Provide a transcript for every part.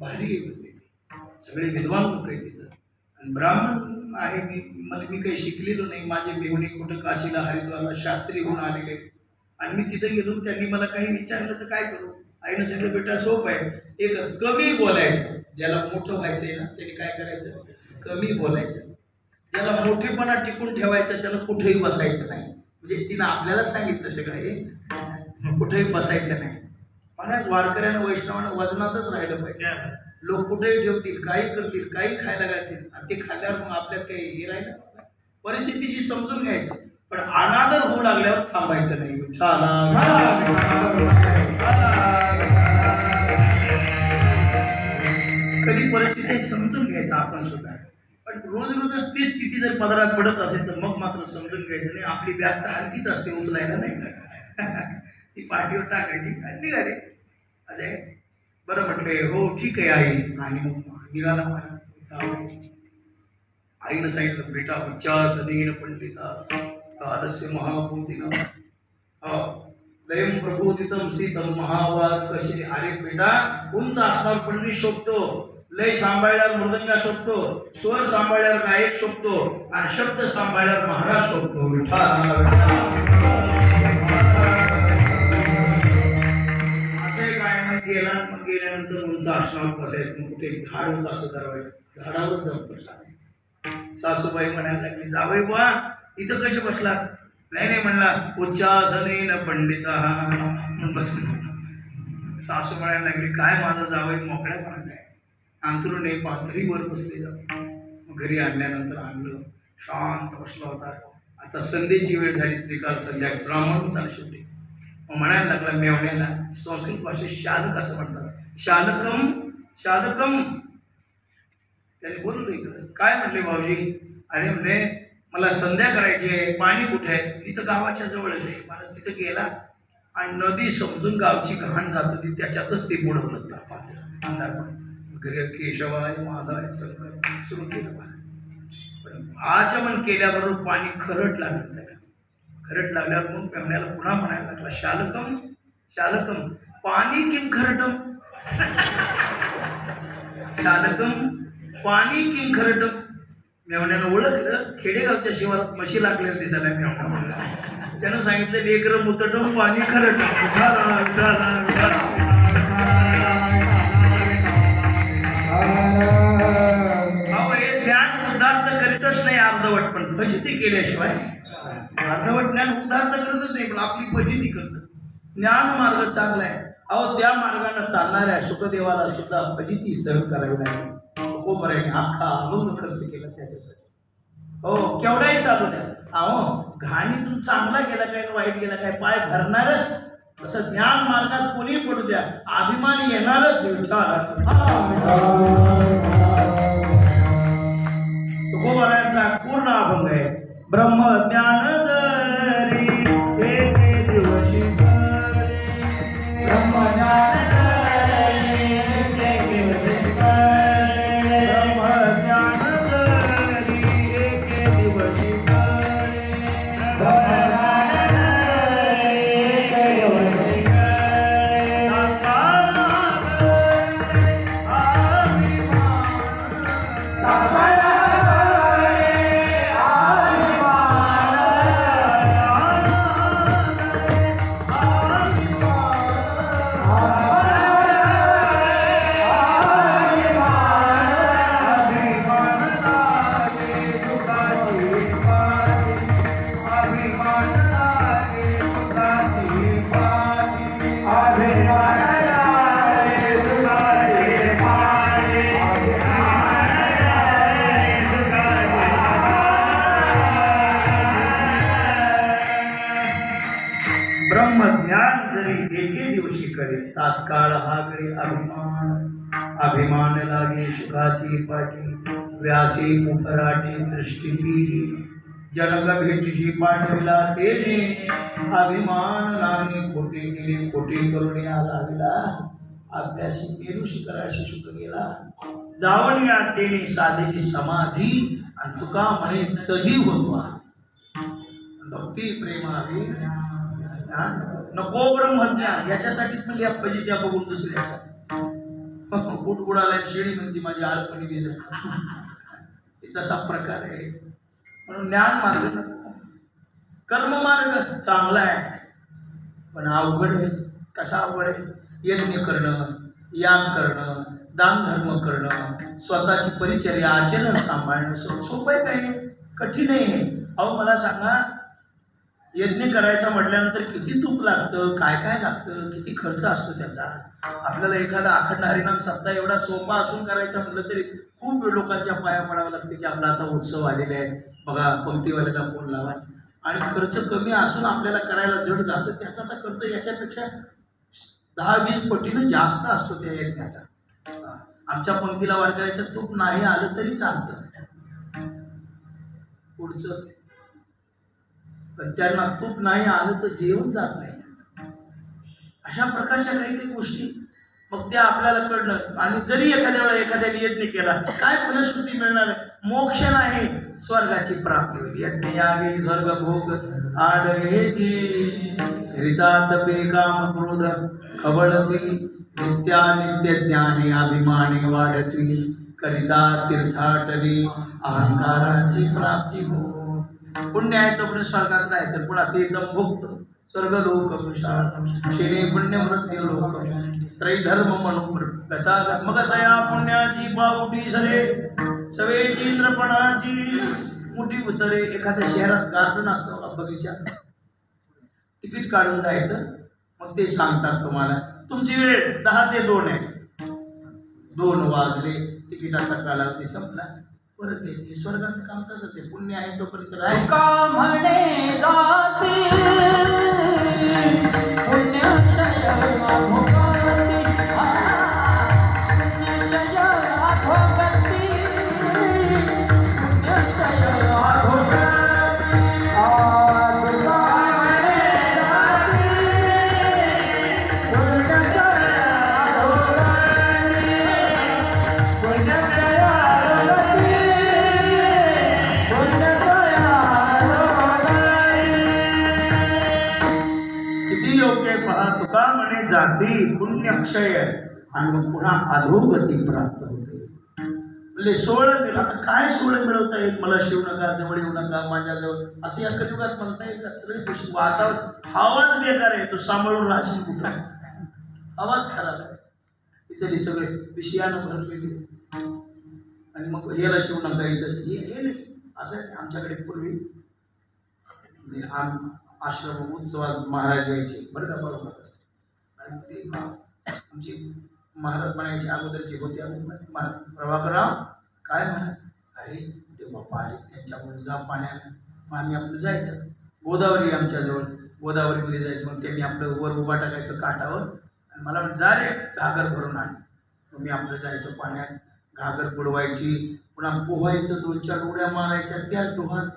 भारी आहे सगळे विद्वान लोक तिथं आणि ब्राह्मण आहे मी मला मी काही शिकलेलो नाही. माझे मेहुणे कुठं काशीला हरिद्वारला शास्त्री होऊन आलेले आणि मी तिथं गेलो त्यांनी मला काही विचारलं तर काय करू? आईनं सगळं बेटा सोप आहे. एकच कमी बोलायचं. ज्याला मोठं व्हायचंय ना त्याने काय करायचं? कमी बोलायचं. ज्याला मोठेपणा टिकून ठेवायचं त्याला कुठेही बसायचं नाही. म्हणजे तिनं आपल्यालाच सांगितलं सगळं हे. कुठेही बसायचं नाही. पण वारकऱ्यानं वैष्णवानं वजनातच राहिलं पाहिजे. लोक कुठेही ठेवतील काही करतील काही खायला घालतील आणि ते खाल्ल्यावर मग आपल्यात काही हे राहिलं परिस्थितीशी समजून घ्यायचं. पण अनादर होऊ लागल्यावर थांबायचं नाही. कधी परिस्थिती समजून घ्यायचं आपण सुद्धा. पण रोज रोजच ती स्थिती जर पदरात पडत असेल तर मग मात्र समजून घ्यायचं नाही. आपली बॅग तर हलकीच असते उचलायला नाही ती पाठीवर टाकायची आणि निघाले. असं बरं म्हटले हो ठीक आहे आई. आणि मग निघाला आईनं सांगितलं बेटा उच्चा सदैन पंडिता कालस्य महाभूतीनं. लयम प्रबोधितम सीतम महावाद कशी अरे बेटा उंच असणार पंडित शोधतो लय सांभाळल्यावर मृदंगा शोधतो स्वर सांभाळल्यावर गायक शोधतो आणि शब्द सांभाळल्यावर महाराज शोधतो विठ्ठल. गेला मग गेल्यानंतर उंच आश्रमात बसायचं मग कुठे झाड होतं असं दरवाजा झाडावर जाऊन बसला. सासूबाई म्हणायला लागली जावई बा इथं कसे बसला नाही नाही म्हणला उच्चासनेन पंडिता. म्हणून बसले. सासू म्हणायला लागली काय माझं जावई मोकळ्यापणाचं आहे? अंतरून एक पाथरीवर बसले मग घरी आणल्यानंतर आणलं शांत बसला होता. आता संध्येची वेळ झाली त्रिकाल संध्या ब्राह्मण होता शेवटी. म्हणायला लागला मेवण्याला संस्कृत भाषेत शालक असं म्हणतात शालकम शालकम त्याने बोललो इकडं काय म्हटले भाऊजी? अरे म्हणे मला संध्या करायची आहे पाणी कुठे आहे? तिथं गावाच्या जवळच आहे. मला तिथं गेला आणि नदी समजून गावची घाण जात होती त्याच्यातच ते बुडवलं त्या पात्र. अंधार घरी केशवाय माधाय संकट सुरू केलं पण आचमन केल्याबरोबर पाणी खरट लागलं त्याला. खरट लागल्यावर मग पेवण्याला पुन्हा म्हणायला लागला शालकम शालकम पाणी किम खरटम शालकम पाणी किम खरटम मेवण्यानं ओळखलं खेडेगावच्या शिवारात म्हशी लागलेलं दिसायला मेवणा त्यानं सांगितलं लेकर मुतटम पाणी खरटम उठारा उठारा उठारा अहो हे ज्ञान उदार्थ करीतच नाही अर्धवट पण फजिती केल्याशिवाय अर्धवट ज्ञान उदार्थ करतच नाही पण आपली फजिती करतं ज्ञान मार्ग चांगला आहे. अहो त्या मार्गाने चालणाऱ्या सुखदेवाला सुद्धा फजिती सहन करावी लागली. कोपऱ्याने अख्खा अभंग खर्च केला त्याच्यासाठी. हो केवढाही चालू द्या. अहो घाणीतून चांगला गेला काय वाईट गेला काय पाय भरणारच. तसं ज्ञान मार्गात कोणी पडू द्या. अभिमान येणारच विठ्ठल. तुकोबारायांचा पूर्ण अभंग आहे. ब्रह्मज्ञान अभिमान लागे सुखाची पाठी व्यासी मुखराठी दृष्टी पिरी जनग भेटीशी पाठविला तेने. अभिमान लागे खोटे गेले खोटे करून लागला. अभ्यासी मेरू शिखराशी सुख गेला. जावण्या तेने साधेची समाधी आणि तुका म्हणे तधी होतो भक्ती प्रेमावी नको ब्रह्मज्ञान. याच्यासाठीच म्हणजे या त्या बघून दुसऱ्याच्या बुट बुडाला शिडी म्हणती माझी आळपणी भिजत तसा प्रकार आहे. म्हणून ज्ञान मार्ग कर्म मार्ग चांगला आहे. पण अवघड आहे. कसा अवघड आहे? यज्ञ करणं याग करणं दानधर्म करणं स्वतःची परिचर्या आचरण सांभाळणं सोपं आहे काही? कठीण आहे. अहो मला सांगा यज्ञ करायचा म्हटल्यानंतर किती तूप लागतं काय काय लागतं किती खर्च असतो त्याचा? आपल्याला एखादा अखंड हरिनाम सप्ताह एवढा सोपा असून करायचा म्हटलं तरी खूप वेळ लोकांच्या पाया पडावं लागतं की आपला आता उत्सव आलेला आहे. बघा पंक्तीवाल्याला फोन लावा. आणि खर्च कमी असून आपल्याला करायला जड जातं त्याचा तर खर्च याच्यापेक्षा दहा वीस पटीनं जास्त असतो त्या यज्ञाचा. आमच्या पंक्तीला वारकऱ्याचं तूप नाही आलं तरी चालतं. पुढचं? पण त्यांना तूप नाही आलं तर जेवण जात नाही. अशा प्रकारच्या काही काही गोष्टी मग त्या आपल्याला कळणं. आणि जरी एखाद्या वेळा एखाद्याने यज्ञ केला काय फलश्रुती मिळणार? आहे? मोक्ष नाही स्वर्गाची प्राप्ती होईल. यज्ञ यागे स्वर्ग भोग आडयेती हृतात बेकाम क्रोध खबळती नित्या नित्य ज्ञाने अभिमाने वाढती. करिता तीर्थाटवी अहंकाराची प्राप्ती हो पुण्य आहे पण पुढे स्वर्गात राहायचं पुन्हा ते भुक्त स्वर्ग लोक शेणे पुण्य लोक. त्रैधर्म म्हणून गता मग दया पुण्याची पावटी सरे. सवे इंद्रपणाची मोठी उतरे. एखाद्या शहरात गार्डन असतं बगीचा. तिकीट काढून जायचं. मग ते सांगतात तुम्हाला. तुमची वेळ दहा ते दोन आहे. दोन वाजले. तिकिटाचा कालावधी संपला. परत यायची. स्वर्गाचं काम तसंच आहे. पुण्य आहे तोपर्यंत राहायचं. का म्हणे जाती पुण्यक्षय अधोगती प्राप्त होते. म्हणजे सोळ मिळ आता काय सोळ मिळवता येईल? मला शिव नका जवळ येऊ नका माझ्याजवळ. असं या कलियुगात म्हणता येईल का? सगळे गोष्टी वातावरण आवाज बेकार आहे. तो सांभाळून राहशील कुठं? आवाज खराब आहे. इत्यादी सगळे विषयानं भरलेले. आणि मग याला शिव नका यायचं हे हे नाही. असं आहे, आमच्याकडे पूर्वी म्हणजे आम आश्रम उत्सवात महाराज यायचे. बरं का बरोबर. आणि ते आमची महाराज म्हणायचे अगोदरचे होते महाराज प्रभाकरराव काय म्हणा अरे देव बाप्पा आले त्यांच्यामुळे जा पाण्यात मग आम्ही आपलं जायचं. गोदावरी आमच्याजवळ गोदावरीमध्ये जायचं. मग त्यांनी आपलं वर उभा टाकायचं काठावर आणि मला म्हणजे जा रे घागर भरून आण. मग मी आपलं जायचं पाण्यात घागर बुडवायची पुन्हा पोहायचं दोन चार उड्या मारायच्या त्या डोहात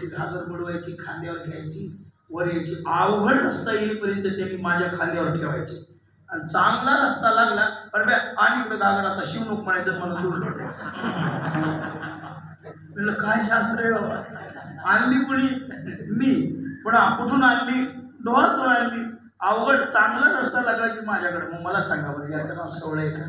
ती घागर बुडवायची खांद्यावर घ्यायची वर यायची. अवघड रस्ता येईपर्यंत त्यांनी माझ्या खांद्यावर ठेवायची. चांगला रस्ता लागला पण बे, आणि इकडे आता शिवणूक म्हणायचं मला दूर म्हणलं काय शास्त्र आहे बाबा? आणली कुणी? मी. पण कुठून आणली? डोहातून आणली. अवघड चांगला रस्ता लागला की माझ्याकडे. मग मला सांगा बरं याचं नाव सवळ आहे का?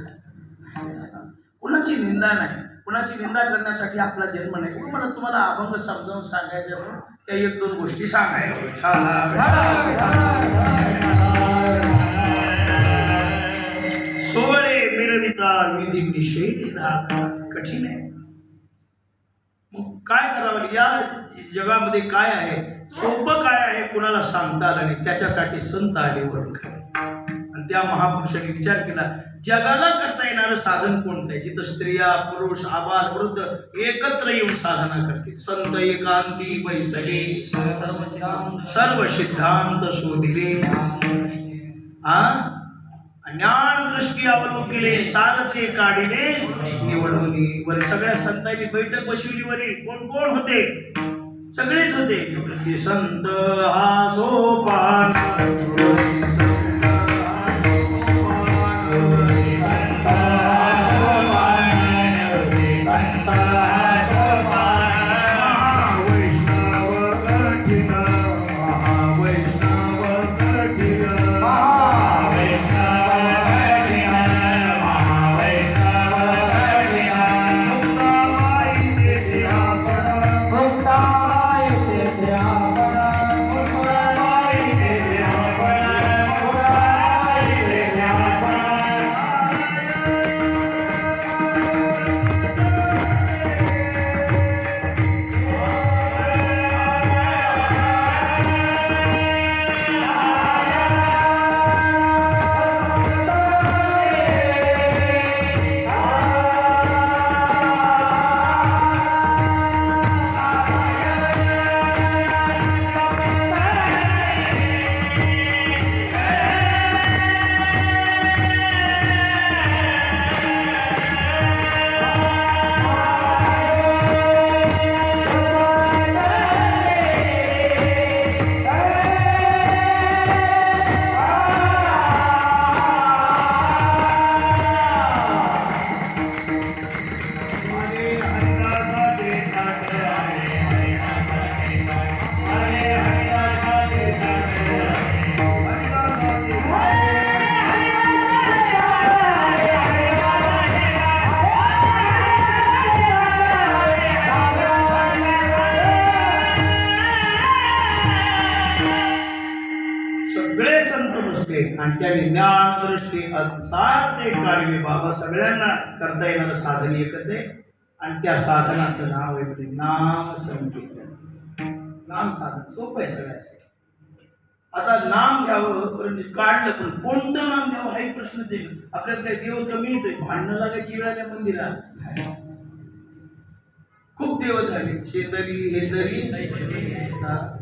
कुणाची निंदा नाही. कुणाची निंदा करण्यासाठी आपला जन्म नाही. पण मला तुम्हाला अभंग समजावून सांगायचे म्हणून? त्या एक दोन गोष्टी सांगायच्या सोळे मिरविता विधी निषेध कठीण आहे मग काय करावं या जगामध्ये काय आहे सोपं काय आहे कुणाला सांगता आलं नाही त्याच्यासाठी संत आले वरून खाली आणि त्या महापुरुषांनी विचार केला जगाला करता येणारं साधन कोणतं आहे जिथं स्त्रिया पुरुष आबाल वृद्ध एकत्र येऊन साधना करते संत एकांती बैसले सर्व सिद्धांत शोधिले आ ज्ञान दृष्टी अवलोकिले सारते काढिले निवडवली वर सगळ्या संतांनी बैठक बसविली वरी. कोण कोण होते? सगळेच होते. ते संत हा सोपान. ज्ञानदृष्टी अनुसार ते बाबा सगळ्यांना करता येणारं साधन एकच आहे. आणि त्या साधनाचं नाव आहे म्हणजे नाम संकीर्तन. नाम साधन सोपं आहे सगळ्यासाठी. आता नाम घ्यावं परंतु काढलं पण कोणतं नाम घ्यावं हाही प्रश्नच आहे आपल्याला काही देव कमी येतोय भांडणं लागायची वेळा त्या मंदिरात. खूप देव झाले. शेतरी हेतरी हा.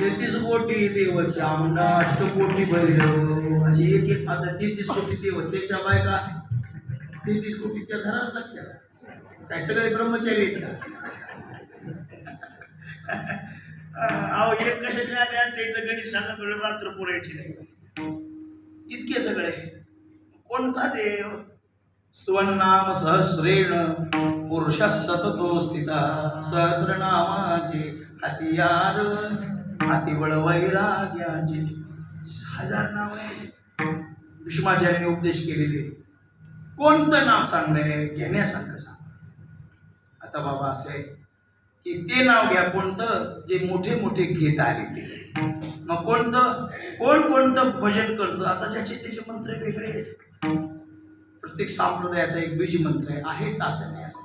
तेहतीस कोटी देव चामुंडा अष्टकोटी भैरव. अशी एक एक आता तीस कोटी ते होतेच्या बायका तेहतीस कोटी त्या धरावं लागत्या. काय सगळे ब्रह्मचारी आहेत का? अहो एक कशाच्या आल्या त्याचं गणित सांगणं रात्र पुरायची नाही. इतके सगळे. कोणता देव स्वनाम सहस्रेण पुरुष सततो स्थिता. सहस्रनामाचे हातियार हातीबळ वैराग्याचे. हजार नाव आहे भीष्माचार्याने उपदेश केलेले. कोणतं नाव चांगलंय घेण्यासारखं सांग. आता बाबा असं आहे की ते नाव घ्या कोणतं जे मोठे मोठे घेत आले ते. मग कोणतं कोण कोणतं भजन करतं? आता ज्याचे त्याचे मंत्र वेगळे आहेत. प्रत्येक संप्रदायाचा एक बीज मंत्र आहे. आहेच असं नाही असं.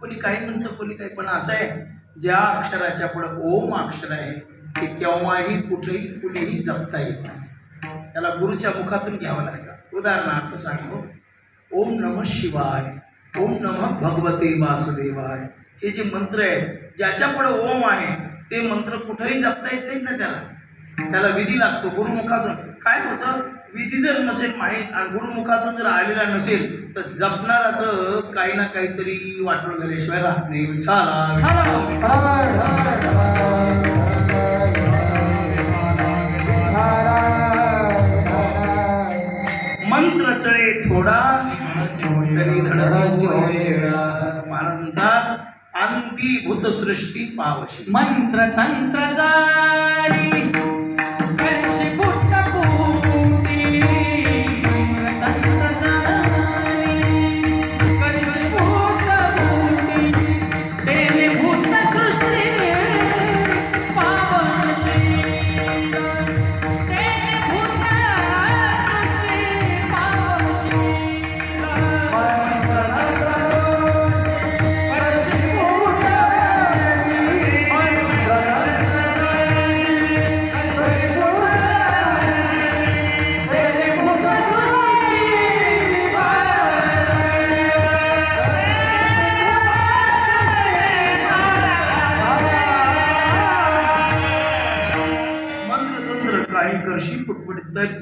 कोणी काही म्हणतं कोणी काही पण असं आहे ज्या अक्षराच्या पुढं ओम अक्षर आहे ते केव्हाही कुठेही कुणीही जपता येत नाही. त्याला गुरुच्या मुखातून घ्यावं लागतं. उदाहरणार्थ सांगतो ओम नम शिवाय ओम नम भगवते वासुदेवाय. हे जे मंत्र आहेत ज्याच्यापुढे ओम आहे ते मंत्र कुठेही जपता येत नाहीत ना त्याला. त्याला विधी लागतो गुरुमुखातून. काय होतं? विधी जर नसेल माहीत आणि गुरुमुखातून जर आलेला नसेल तर जपणाराचं काही ना काहीतरी वाटलं झाल्याशिवाय राहत नाही. विठाला चळे थोडा तरी धडची म्हणतात अंती भूत सृष्टी पावशी. मंत्र तंत्र जारी.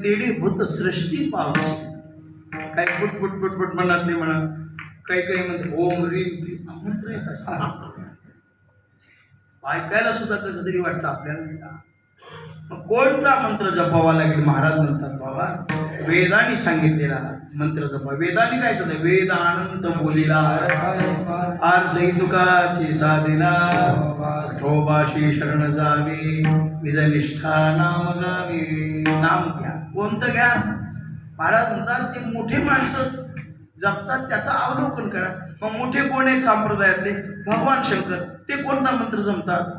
तेडे भूत सृष्टी पावशी काही पुट पुट म्हणत नाही म्हणा. काही काही म्हणते ओम रीम क्रीम मंत्र येतात ऐकायला सुद्धा कसं तरी वाटतं आपल्याला मग कोणता मंत्र जपावा लागेल? महाराज म्हणतात बाबा वेदाने सांगितलेला मंत्र जपा. वेदाने काय सांगते वेद आनंद बोलिला अर्थ तुकाची साधिना ठोबाशी शरण जावी निज निष्ठा नाम गावी. नाम घ्या. कोणतं घ्या? महाराज म्हणतात जे मोठे माणसं जपतात त्याचं अवलोकन करा. मग मोठे कोण आहेत संप्रदायातले? भगवान शंकर. ते कोणता मंत्र जमतात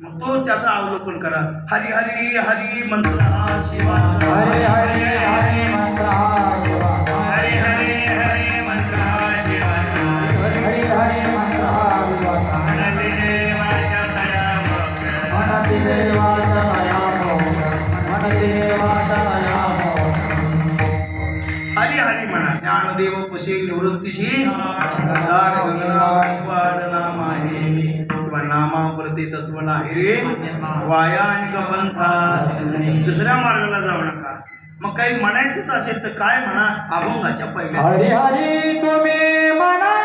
मग तो त्याचं अवलोकन करा. हरी हरी हरी मंत्र हा शिवाचा हरे हरे हरे मंत्र हरी हरी देव ज्ञानदेव पशी निवृत्तीशी झाड गगना नाम आहे किंवा नामाप्रती तत्व नाही रे वाया आणि का पंथा. दुसऱ्या मार्गाला जाऊ नका. मग काही म्हणायचंच असेल तर काय म्हणा? अभंगाच्या पहिल्या हरी हरी तुम्ही म्हणा.